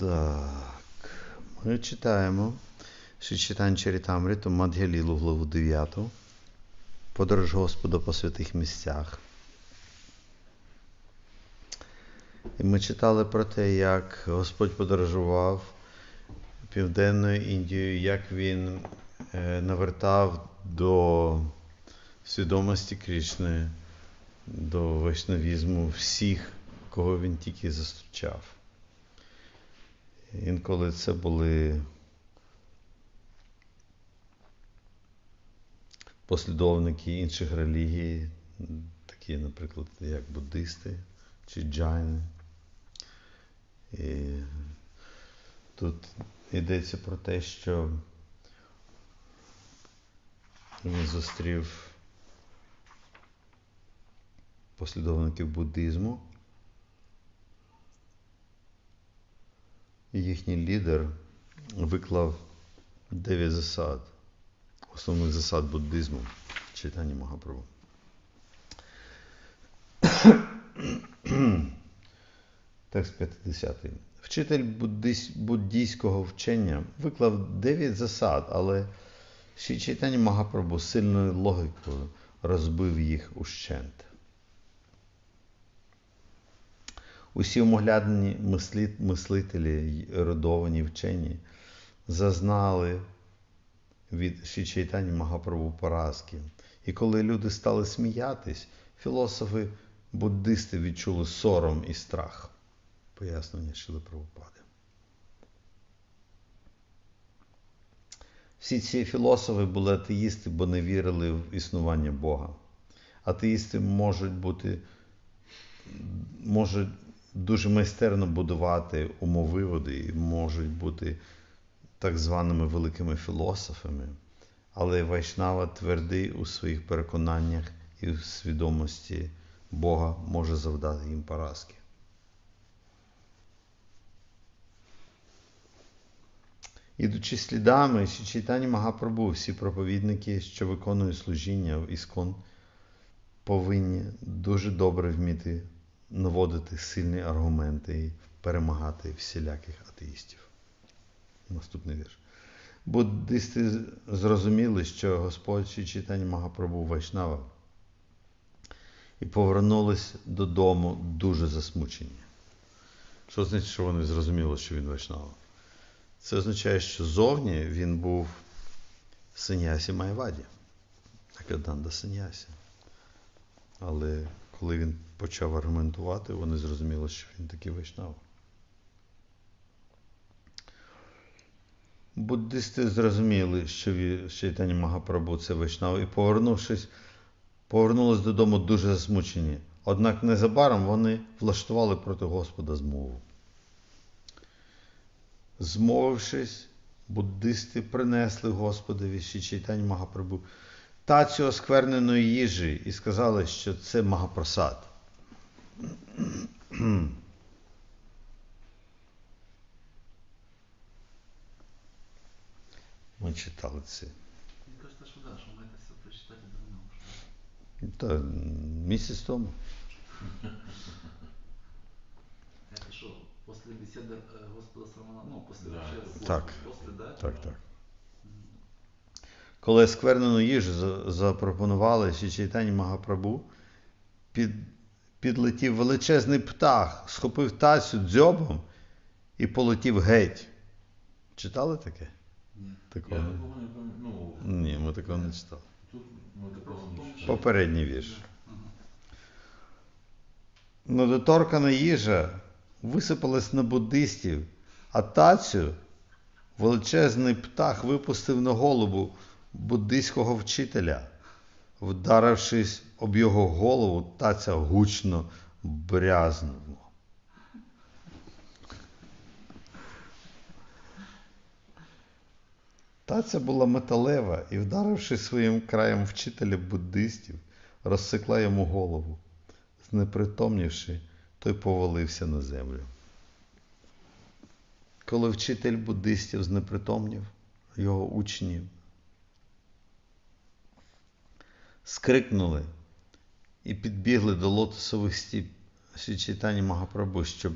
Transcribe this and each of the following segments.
Так, ми читаємо Шичитан Чарітамриту Мадгялілу, главу 9. Подорож Господа по святих місцях. І ми читали про те, як Господь подорожував Південною Індією, як він е, навертав до свідомості Крішни, до вайшнавізму всіх, кого він тільки зустрічав. Інколи це були послідовники інших релігій, такі, наприклад, як буддисти чи джайни. І тут йдеться про те, що він зустрів послідовників буддизму. Їхній лідер виклав 9 засад, основних засад буддизму читання Магапрабу. Текст 50. Вчитель буддійського вчення виклав 9 засад, але ще читання Магапрабу сильною логікою розбив їх ущент. Усі умоглядні мислителі, ерудовані вчені зазнали від Шичайтані Магапрабу поразки. І коли люди стали сміятись, філософи буддисти відчули сором і страх. Пояснення Шили Правопади. Всі ці філософи були атеїсти, бо не вірили в існування Бога. Атеїсти можуть бути, можуть дуже майстерно будувати умовиводи і можуть бути так званими великими філософами, але Вайшнава твердий у своїх переконаннях і в свідомості Бога може завдати їм поразки. Ідучи слідами читання Магапрабу, всі проповідники, що виконують служіння в Іскон, повинні дуже добре вміти наводити сильні аргументи і перемагати всіляких атеїстів. Наступний вірш. Буддисти зрозуміли, що Господь чи читання Магапрабу Вайшнава і повернулись додому дуже засмучені. Що значить, що вони зрозуміли, що він Вайшнава? Це означає, що зовні він був Синьясі Майваді, Акаданда Синьясі. Але коли він почав аргументувати, вони зрозуміли, що він такий вайшнав. Буддисти зрозуміли, що Чайтані Магапрабу це вайшнав, і повернувшись, повернулись додому дуже засмучені. Однак незабаром вони влаштували проти Господа змову. Змовившись, буддисти принесли Господові Чайтані Магапрабу тацю оскверненої їжі і сказали, що це Магапрасад. Ми читали це. Мені кажется, що да, що маєте все прочитати давно. Та місяць тому. Это що, після бесіди е, Господа Самона, ну, після Да. вообще Так. Да? Так, так. Коли сквернену їжу запропонували читання Магапрабу, під, підлетів величезний птах, схопив тацю дзьобом і полетів геть. Читали таке? Ні. Такого? Я такого не пам'ятаю. Ну, Ні, ми такого не читали. тут ми такого не читали. Попередній вірш. Недоторкана їжа висипалась на буддистів, а тацю величезний птах випустив на голову буддийського вчителя. Вдарившись об його голову, таця гучно брязнула. Таця була металева і, вдаривши своїм краєм вчителя буддистів, розсекла йому голову. Знепритомнівши, той повалився на землю. Коли вчитель буддистів знепритомнів, його учні скрикнули і підбігли до лотосових стіп Ші Магапрабу, щоб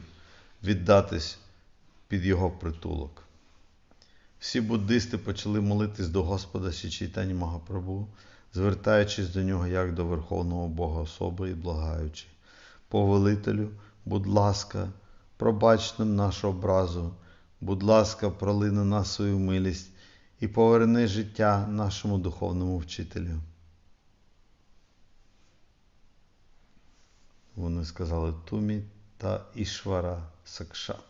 віддатись під його притулок. Всі буддисти почали молитись до Господа Чайтані Магапрабу, звертаючись до нього як до Верховного Бога особи і благаючи. Повелителю, будь ласка, пробач нам нашу образу, будь ласка, проли на нас свою милість і поверни життя нашому духовному вчителю. Вони сказали Тумі та Ішвара Сакшат.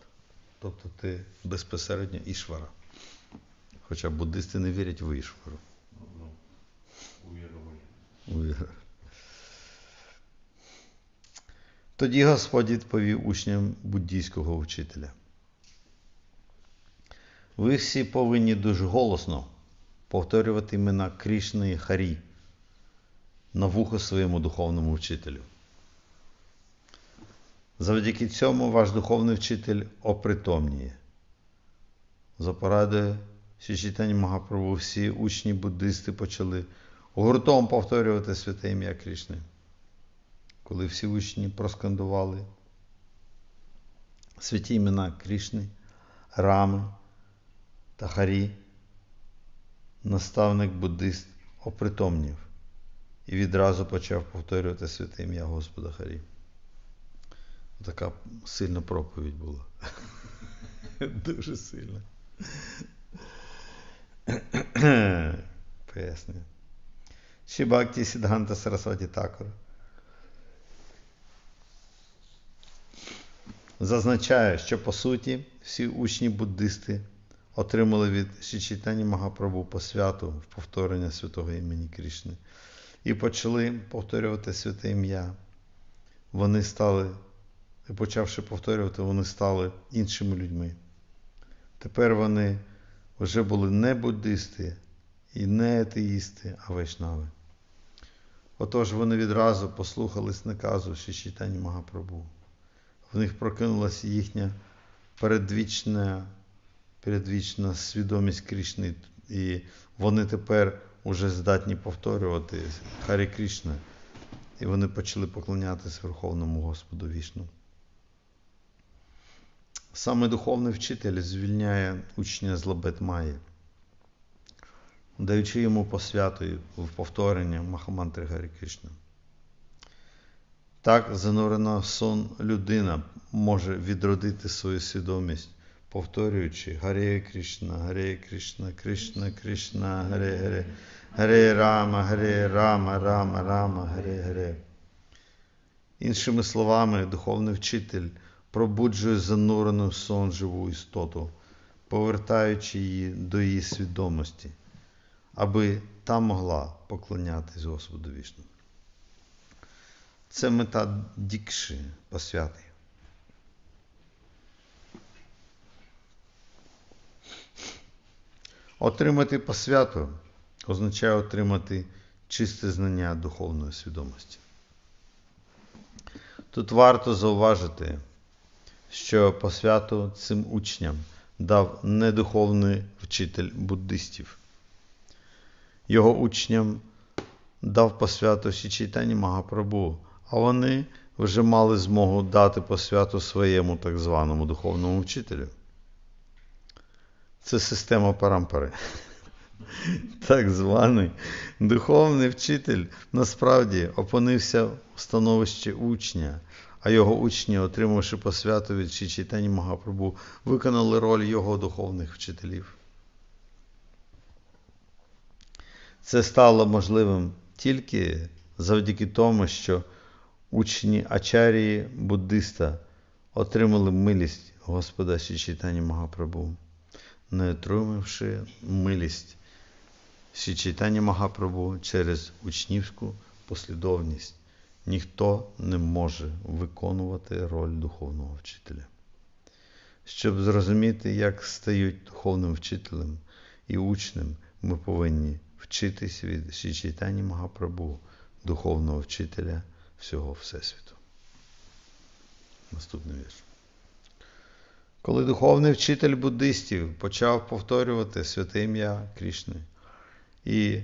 Тобто ти безпосередньо Ішвара. Хоча буддисти не вірять в Ішвару. Ну, увірували. Тоді Господь відповів учням буддійського вчителя. Ви всі повинні дуже голосно повторювати імена Крішни і Харі на вухо своєму духовному вчителю. Завдяки цьому ваш духовний вчитель опритомніє. За порадою Січитані Магапрабу всі учні буддисти почали гуртом повторювати святе ім'я Крішни. Коли всі учні проскандували святі імена Крішни, Рами та Харі, наставник буддист опритомнів і відразу почав повторювати святе ім'я Господа Харі. Така сильна проповідь була. Дуже сильна. Пояснюю. Шібакті Сідганта Сарасваті Такур зазначає, що по суті всі учні буддисти отримали від Шічитані Магапрабу посвяту в повторення святого імені Крішни і почали повторювати святе ім'я. Вони стали, і почавши повторювати, вони стали іншими людьми. Тепер вони вже були не буддисти і не атеїсти, а вайшнави. Отож вони відразу послухались наказу Шичитані Магапрабу. В них прокинулася їхня передвічна, передвічна свідомість Крішни, і вони тепер уже здатні повторювати Харі Крішна, і вони почали поклонятися Верховному Господу Вішну. Саме духовний вчитель звільняє учня з Лабетмаї, даючи йому посвяту в повторення Махамантри Гарі Кришна. Так занурена в сон людина може відродити свою свідомість, повторюючи Гаре Кришна, Гаре Кришна, Кришна, Кришна, Гаре Гаре, Гаре Рама, Гаре Рама, Рама, Рама, Гаре Гаре. Іншими словами, духовний вчитель пробуджує занурену в сон живу істоту, повертаючи її до її свідомості, аби та могла поклонятись Господу вічно. Це мета дікші посвяти. Отримати посвяту означає отримати чисте знання духовної свідомості. Тут варто зауважити, що посвяту цим учням дав недуховний вчитель буддистів. Його учням дав посвяту Січайтані Магапрабу, а вони вже мали змогу дати посвяту своєму так званому духовному вчителю. Це система парампари. Так званий духовний вчитель насправді опинився в становищі учня, а його учні, отримавши посвяту від Чайтані Магапрабу, виконали роль його духовних вчителів. Це стало можливим тільки завдяки тому, що учні Ачарії буддиста отримали милість Господа Чайтані Магапрабу, не отримавши милість Чайтані Магапрабу через учнівську послідовність. Ніхто не може виконувати роль духовного вчителя. Щоб зрозуміти, як стають духовним вчителем і учнем, ми повинні вчитись від Шічайтані Магапрабу, духовного вчителя всього Всесвіту. Наступний вірш. Коли духовний вчитель буддистів почав повторювати святе ім'я Крішни і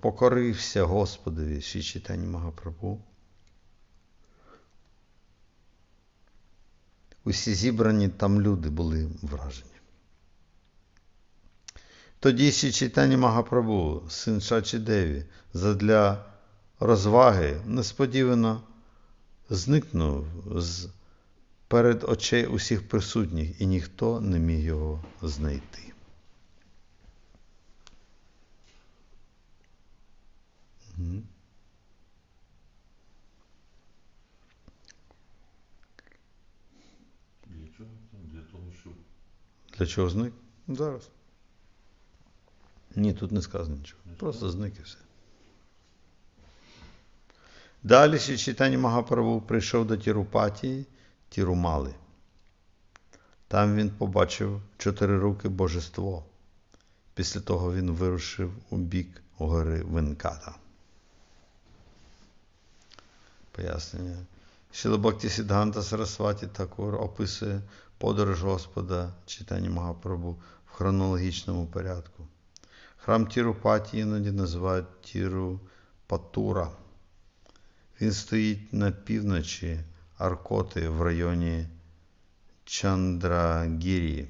покорився Господові Шічитані Магапрабу, Усі зібрані там люди були вражені. Тоді ще читання Магапрабу, син Шачі Деві, задля розваги несподівано зникнув з перед очей усіх присутніх, і ніхто не міг його знайти. Мгм. Для чого? Для того, щоб Для чого зник? Зараз. Ні, тут не сказано нічого. Просто зник і все. Далі ще читання Магапрабу прийшов до Тірупатії, Тірумали. Там він побачив чотирируке божество. Після того він вирушив у бік гори Венката. Пояснення. Сідганта Сарасваті Такур описує подорож Господа читання Магапрабу в хронологічному порядку. Храм Тірупаті іноді називають Тірупатура. Він стоїть на півночі Аркоти в районі Чандрагірі.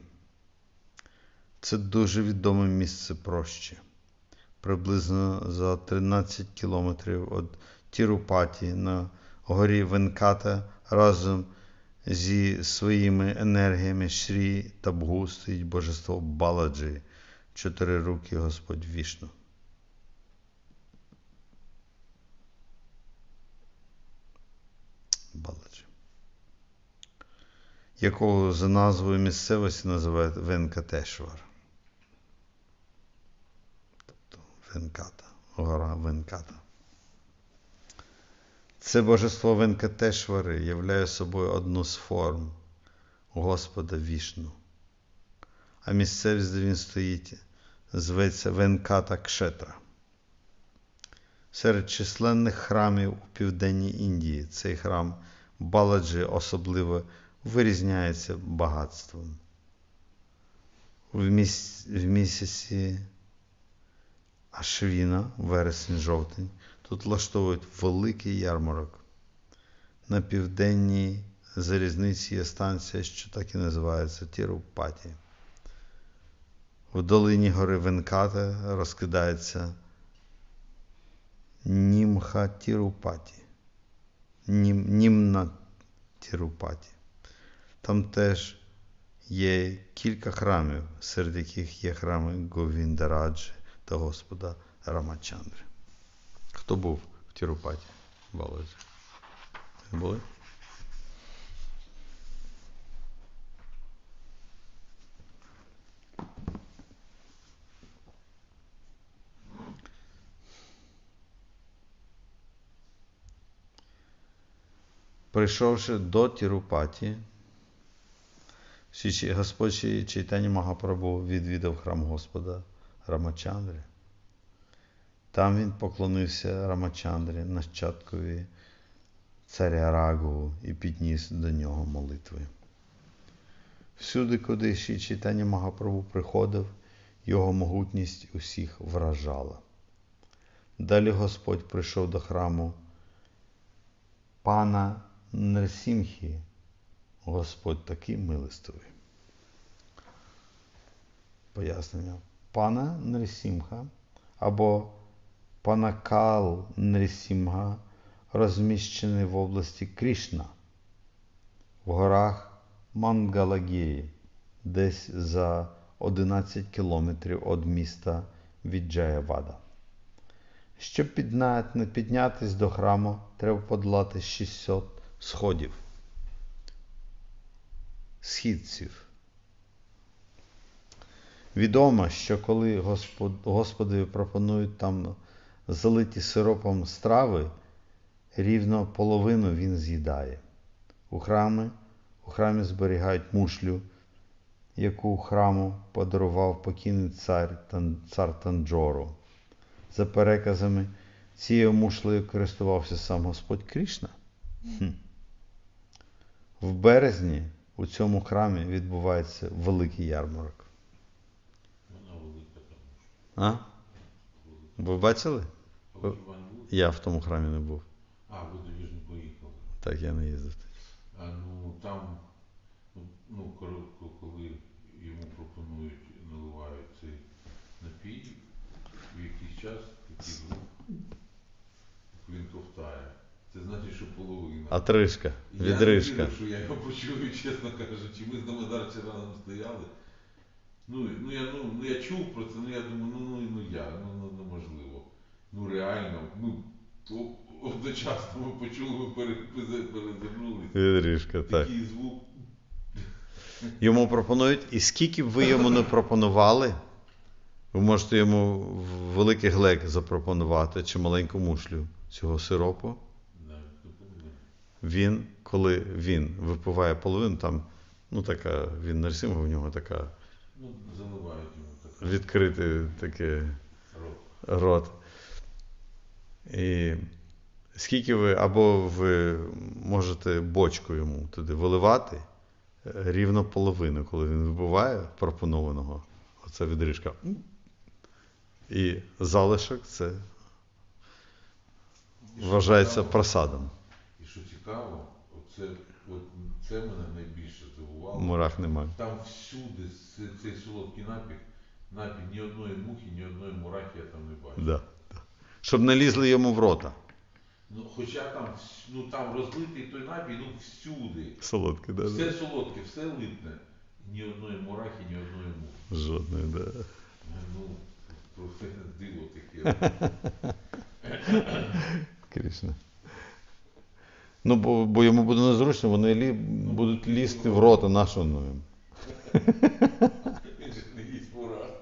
Це дуже відоме місце прощі. Приблизно за 13 кілометрів від Тірупаті на горі Венката разом зі своїми енергіями Шрі та Бгу стоїть божество Баладжі, чотирирукий Господь Вішну. Баладжі. Якого за назвою місцевості називають Венкатешвар. Тобто Венката, гора Венката. Це божество Венкатешвари являє собою одну з форм Господа Вішну. А місцевість, де він стоїть, зветься Венката Кшетра. Серед численних храмів у південній Індії цей храм Баладжі особливо вирізняється багатством. В, міс... в місяці Ашвіна, вересень-жовтень, тут влаштовують великий ярмарок. На південній залізниці є станція, що так і називається Тірупаті. В долині гори Венката розкидається Німха Тірупаті. Нім, Німна Тірупаті. Там теж є кілька храмів, серед яких є храми Говіндараджі та Господа Рамачандри. Хто був в Тірупаті? Баладжі? Були? Прийшовши до Тірупаті, Господь Чайтані Магапрабу відвідав храм Господа Рамачандри. Там він поклонився Рамачандрі, нащадкові царя Рагу і підніс до нього молитви. Всюди, куди Ші Чайтані Магапрабу приходив, його могутність усіх вражала. Далі Господь прийшов до храму пана Нрсімхі. Господь такий милостивий. Пояснення. Пана Нрсімха або Панакал Нрсімга розміщений в області Крішна в горах Мангалагірі, десь за 11 кілометрів від міста Відджаявада. Щоб піднятись до храму, треба подолати 600 сходів. Східців. Відомо, що коли Господ, Господові пропонують там залиті сиропом страви, рівно половину він з'їдає. У храмі, у храмі зберігають мушлю, яку храму подарував покійний цар, Тан- цар Танджору. За переказами, цією мушлею користувався сам Господь Крішна. Хм. В березні у цьому храмі відбувається великий ярмарок. вона велика. А? Ви бачили? Був? Я в тому храмі не був. А, ви тоді ж не поїхали. Так, я не їздив. А ну там Ну, Ну, коротко, коли йому пропонують, наливають цей напій, в якийсь час такий звук, він ковтає. Це значить, що половина. А тришка, Я не вірю, що я його почую, чесно кажучи. Ми з Домодар разом стояли. Ну, ну, я, ну, ну, я чув про це, ну я думаю, ну, ну, ну я, ну, ну. Реально, ну о- одночасно ми почули, перезирнулися. Так. Такий звук. Йому пропонують, і скільки б ви йому не пропонували, ви можете йому великий глек запропонувати чи маленьку мушлю цього сиропу. Він, коли він випиває половину, там, ну така, він нарисимга, в нього така Ну, заливають йому так. відкритий таке Рот. рот. І скільки ви, або ви можете бочку йому туди виливати рівно половину, коли він вибиває пропонованого, оце відрижка. І залишок це вважається просадом. І що цікаво, оце, от, це мене найбільше здивувало. Мурах немає. Там всюди цей, цей солодкий напій, напій ні одної мухи, ні одної мурахи я там не бачу. Да. Да. Щоб не лізли йому в рота. Ну, хоча там, ну, там розлитий той напій, ну всюди. Солодкий, да? Все солодке, все липне. Ні одної мурахи, ні одної мухи. Жодної, да. Ну, просто диво таке. Кришна. Ну, бо, бо йому буде незручно, вони лі, будуть лізти в рота нашого ну, їм. Він же не їсть мурах.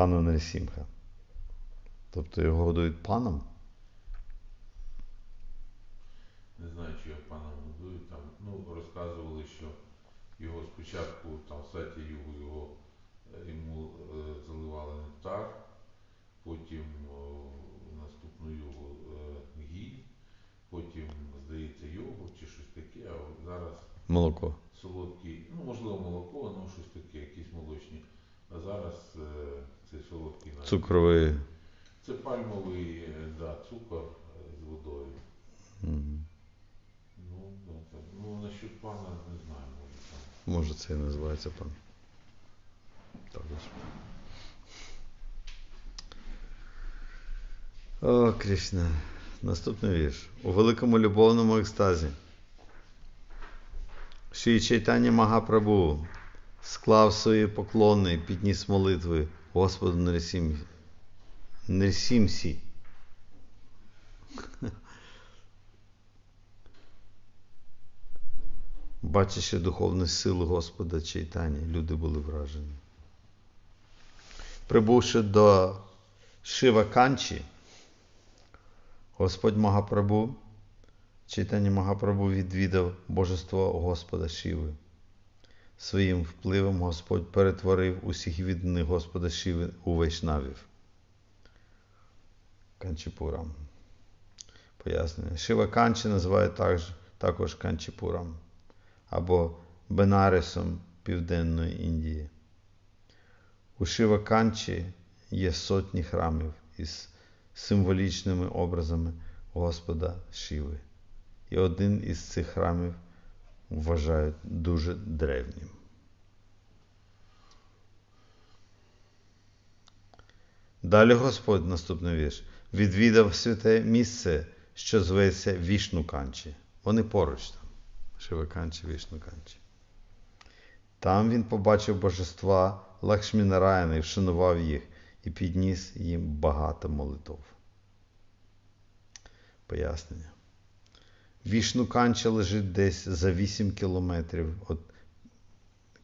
Пана Нерсімха. Тобто його годують паном. Не знаю, чи його пана годують там. Ну, розказували, що його спочатку там в саті югу його е, йому е, заливали нектар, потім о, наступну югу е, гі, потім, здається, йогу чи щось таке, а от зараз Молоко. солодкий, ну можливо молоко, ну щось таке, якісь молочні. А зараз е, цей солодкий напій. Цукровий. Це пальмовий е, да, цукор е, з водою. Мгм. Ну, да, так. ну насчет пана не знаю, може там. Може, це і називається пан. Також. О, Кришна. Наступний вірш. У великому любовному екстазі. Ші Чайтання Магапрабу склав свої поклони і підніс молитви Господу Нрисім... Бачачи духовну силу Господа Чайтані, люди були вражені. Прибувши до Шива Канчі, Господь Магапрабу, Чайтані Магапрабу відвідав божество Господа Шиви. Своїм впливом Господь перетворив усіх відданих Господа Шиви у вайшнавів. Канчіпурам. Пояснення. Шива Канчі називають також, також Канчіпурам або Бенаресом Південної Індії. У Шива Канчі є сотні храмів із символічними образами Господа Шиви. І один із цих храмів вважають дуже древнім. Далі Господь, наступний вірш, відвідав святе місце, що зветься Вішнуканчі. Вони поруч. Шиваканчі, Вішнуканчі. Там він побачив божества Лакшмінараяна і вшанував їх і підніс їм багато молитов. Пояснення. Вішнуканча лежить десь за 8 кілометрів від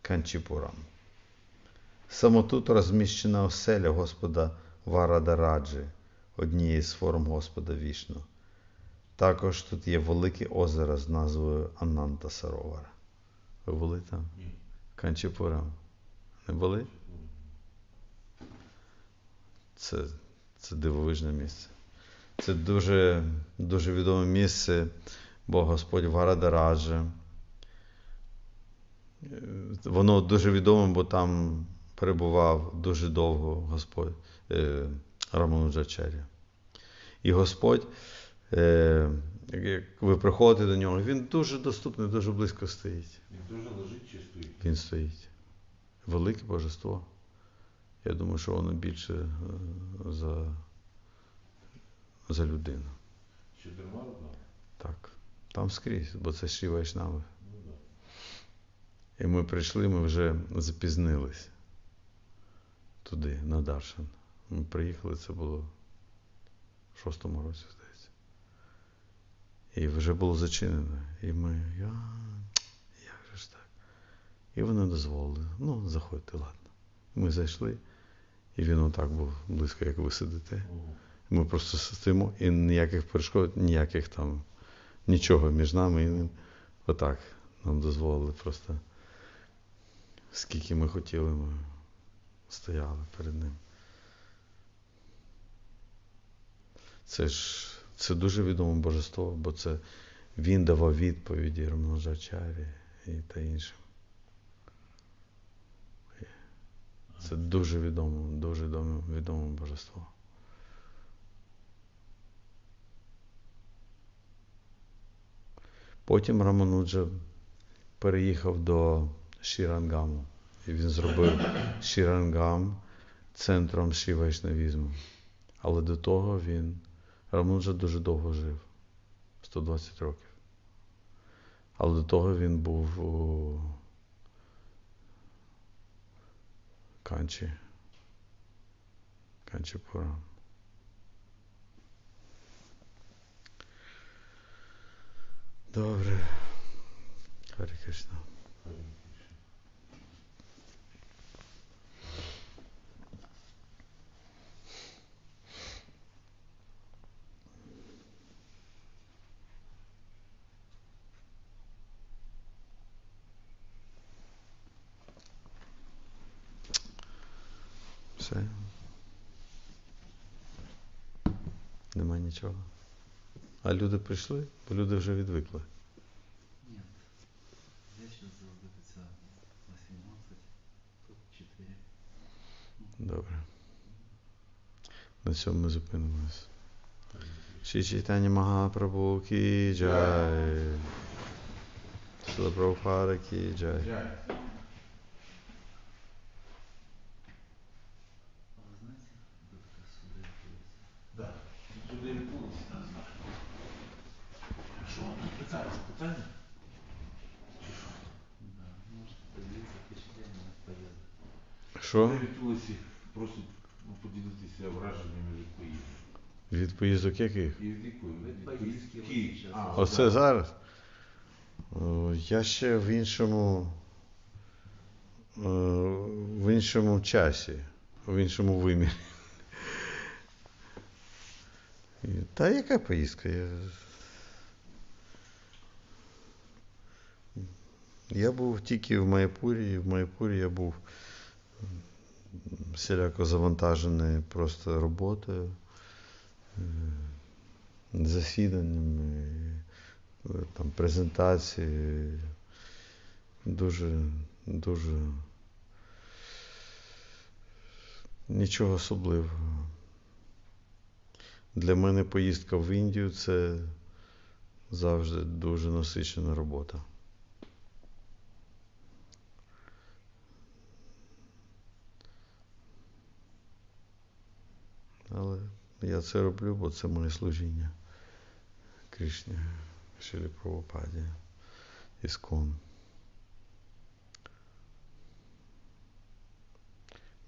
Канчіпурам. Саме тут розміщена оселя Господа Варадараджі, однієї з форм Господа Вішну. Також тут є велике озеро з назвою Ананта Саровара. Ви були там? Ні. Канчіпурам. Не були? Це, це дивовижне місце. Це дуже, дуже відоме місце, бо Господь Варадараджа. Е, Воно дуже відоме, бо там перебував дуже довго Господь е, Рамануджачарі. І Господь, ви приходите до нього, він дуже доступний, дуже близько стоїть. Він дуже лежить чи стоїть? Він стоїть. Велике божество. Я думаю, що воно більше е, за, за людину. Що дарма одна? Так. Там скрізь, бо це Ші Вайшнави. Ну да. І ми прийшли, ми вже запізнились туди, на Даршан. Ми приїхали, це було в шостому році. І вже було зачинено. І ми, я, як же ж так? І вони дозволили. Ну, заходьте, ладно. Ми зайшли, і він отак був близько, як ви сидите. Ми просто стоїмо і ніяких перешкод, ніяких там, нічого між нами і ним. Отак нам дозволили просто. Скільки ми хотіли, ми стояли перед ним. Це ж це дуже відоме божество, бо це він давав відповіді Рамножачарі і та іншим. Це дуже відоме, дуже відоме божество. Потім Рамануджа переїхав до Шірангаму. І він зробив Шірангам центром шівайшнавізму. Але до того він Рамануджа дуже довго жив 120 років. Але до того він був у Канчі. Канчіпурам. Добре. Харі Кришна. Все. Нема нічого. А люди прийшли, бо люди вже відвикли. Нет. Я сейчас задается на 17, тут 4. Добре. На цьому ми зупинимось. Ші Чайтані Магапрабху кі джай. Шила Прабхупада кі джай. Джай. А вы знаете, кто такая Судея Пулиса? Да. Туди відбулося. Що? Питання? Чи що? Да, может поделиться впечатлениями от. Що? Туди відбулося, просить ну, поділитися враженнями від поїздки. Від поїздок яких? І від якої? Від Від поїздки. А, Оце да. зараз? О, Я ще в іншому. е, В іншому часі, в іншому вимірі. І- Та яка поїздка? Я... я був тільки в Майпурі, і в Майпурі я був всіляко завантажений просто роботою, е, засіданнями, е, там, презентації. Дуже, дуже нічого особливого. Для мене поїздка в Індію це завжди дуже насичена робота. Але я це роблю, бо це моє служіння Кришні, Шилі Прабхупаді, Іскон.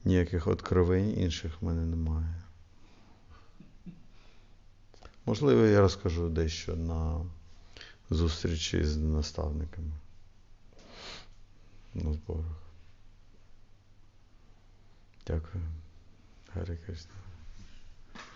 Ніяких откровень інших в мене немає. Можливо, я розкажу дещо на зустрічі з наставниками на зборах. Дякую. Гарі Кришна.